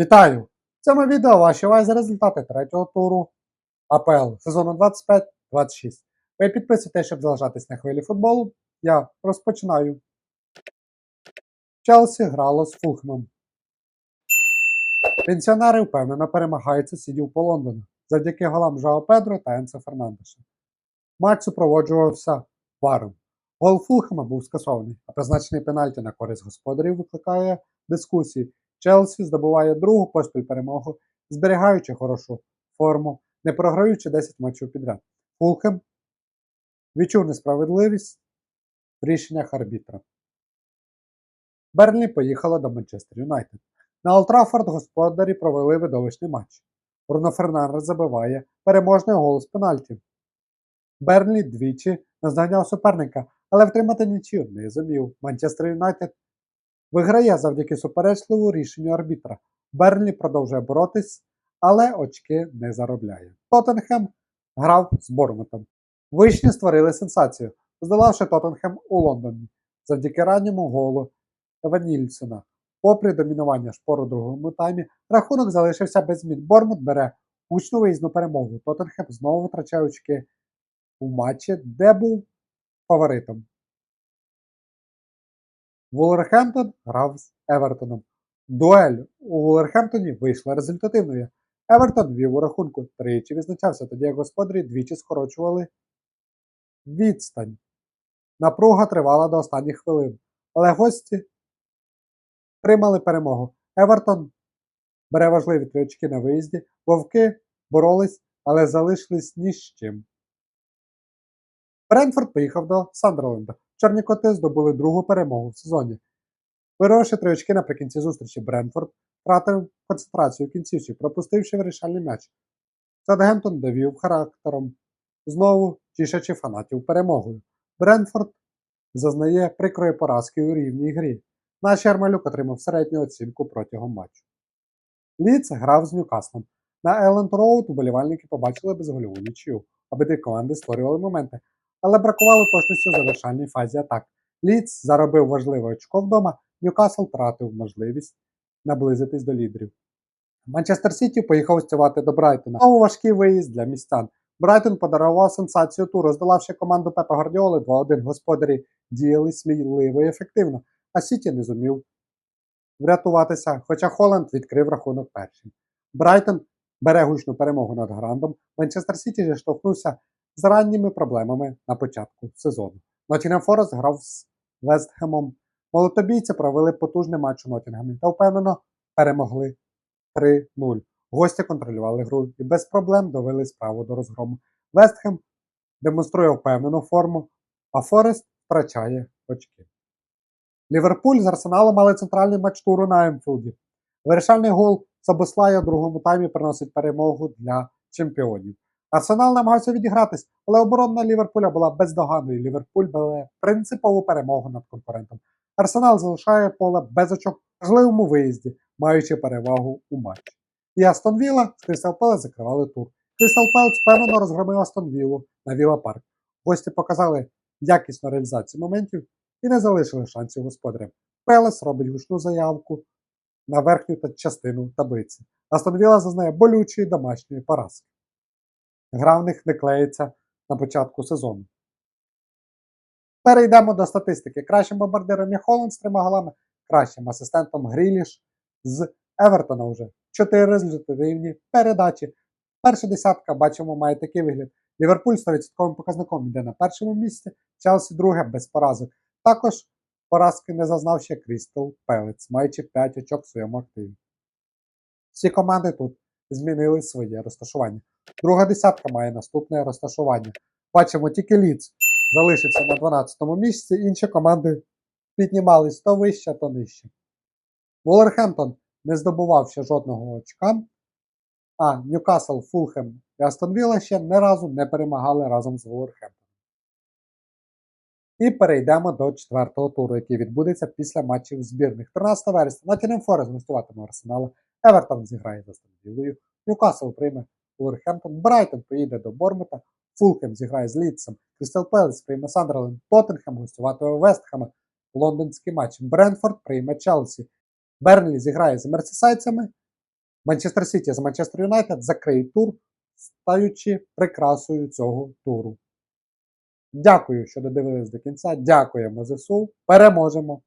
Вітаю! В цьому відео ваші увазі результати третього туру АПЛ сезону 25-26. Ви підписуйтесь, щоб залишатись на хвилі футболу. Я розпочинаю. Челсі грало з Фулхемом. Пенсіонери впевнено перемагають сусідів по Лондону завдяки голам Жао Педро та Енце Фернандеша. Матч супроводжувався варом. Гол Фулхема був скасований, а призначений пенальті на користь господарів викликає дискусії. Челсі здобуває другу поспіль перемогу, зберігаючи хорошу форму, не програючи 10 матчів підряд. Фулхем відчув несправедливість в рішеннях арбітра. Берлі поїхала до Манчестер Юнайтед. На Олтрафорд господарі провели видовищний матч. Бруно Фернандес забиває переможний гол з пенальті. Берлі двічі наздоганяв суперника, але втримати нічию не зумів. Манчестер Юнайтед виграє завдяки суперечливу рішенню арбітра. Берлі продовжує боротись, але очки не заробляє. Тоттенхем грав з Борнмутом. Вишні створили сенсацію, здолавши Тоттенхем у Лондоні завдяки ранньому голу Еванільсона. Попри домінування шпору у другому таймі, рахунок залишився без змін. Бормут бере гучну виїзну перемогу. Тоттенхем знову втрачає очки у матчі, де був фаворитом. Вулверхемптон грав з Евертоном. Дуель у Вулверхемптоні вийшла результативною. Евертон вів у рахунку тричі відзначався, тоді як господарі двічі скорочували відстань. Напруга тривала до останніх хвилин, але гості тримали перемогу. Евертон бере важливі три очки на виїзді, вовки боролись, але залишились ні з чим. Бренфорд поїхав до Сандерленда. Чорні коти здобули другу перемогу в сезоні. Вирвавши три очки наприкінці зустрічі, Бренфорд втратив концентрацію кінцівці, пропустивши вирішальний м'яч. Саутгемптон довів характером, знову тішачи фанатів перемогою. Бренфорд зазнає прикрої поразки у рівній грі. Наш Ярмалюк отримав середню оцінку протягом матчу. Ліц грав з Ньюкаслом. На Елленд Роуд уболівальники побачили безгольову нічию. Обидві команди створювали моменти, але бракувало точності у завершальній фазі атак. Ліц заробив важливе очко вдома, Ньюкасл втратив можливість наблизитись до лідерів. Манчестер Сіті поїхав гостювати до Брайтона. Знову важкий виїзд для містян. Брайтон подарував сенсацію туру, здолавши команду Пепа Гвардіоли 2-1. Господарі діяли сміливо і ефективно, а Сіті не зумів врятуватися, хоча Холланд відкрив рахунок першим. Брайтон бере гучну перемогу над Грандом. Манчестер Сіті же штовхнувся з ранніми проблемами на початку сезону. Ноттінгем Форест грав з Вестхемом. Молотобійці провели потужний матч у Ноттінгемі та впевнено перемогли 3-0. Гості контролювали гру і без проблем довели справу до розгрому. Вестхем демонструє впевнену форму, а Форест втрачає очки. Ліверпуль з Арсеналом мали центральний матч туру на Емфілді. Вирішальний гол Сабослая у другому таймі приносить перемогу для чемпіонів. Арсенал намагався відігратись, але оборона Ліверпуля була бездоганною. Ліверпуль бере принципову перемогу над конкурентом. Арсенал залишає поле без очок в важливому виїзді, маючи перевагу у матчі. І Астон Вілла з Крістал Пелес закривали тур. Крістал Пелес впевнено розгромив Астон Віллу на Вілла Парк. Гості показали якісну реалізацію моментів і не залишили шансів господарям. Пелес робить гучну заявку на верхню частину таблиці. Астон Вілла зазнає болючої домашньої поразки. Гра в них не клеїться на початку сезону. Перейдемо до статистики. Кращим бомбардиром є Холланд з трьома голами, кращим асистентом Гріліш з Евертона вже. Чотири результативні передачі. Перша десятка, бачимо, має такий вигляд. Ліверпуль з 100% показником йде на першому місці, Челсі друге без поразок. Також поразки не зазнав ще Крістал Пелець, маючи 5 очок в своєму активі. Всі команди тут змінили своє розташування. Друга десятка має наступне розташування. Бачимо, тільки Ліц залишився на 12-му місці, інші команди піднімались то вище, то нижче. Вулверхемптон не здобував ще жодного очка, а Ньюкасл, Фулхем і Астон Вілла ще не разу не перемагали разом з Вулверхемптоном. І перейдемо до четвертого туру, який відбудеться після матчів збірних. 13 вересня Ноттінгем Форест гостюватиме Арсенала, Евертон зіграє з Астон Віллою, Ньюкасл прийме Вулверхемптон, Брайтон поїде до Бормута, Фулхем зіграє з Лідсом, Крістал Пелес прийме Сандерленд, Тоттенхем гостюватиме Вестхема, лондонський матч, Бренфорд прийме Челсі, Бернлі зіграє з мерсисайцями, Манчестер Сіті з Манчестер Юнайтед закриють тур, стаючи прикрасою цього туру. Дякую, що додивились до кінця. Дякуємо ЗСУ. Переможемо!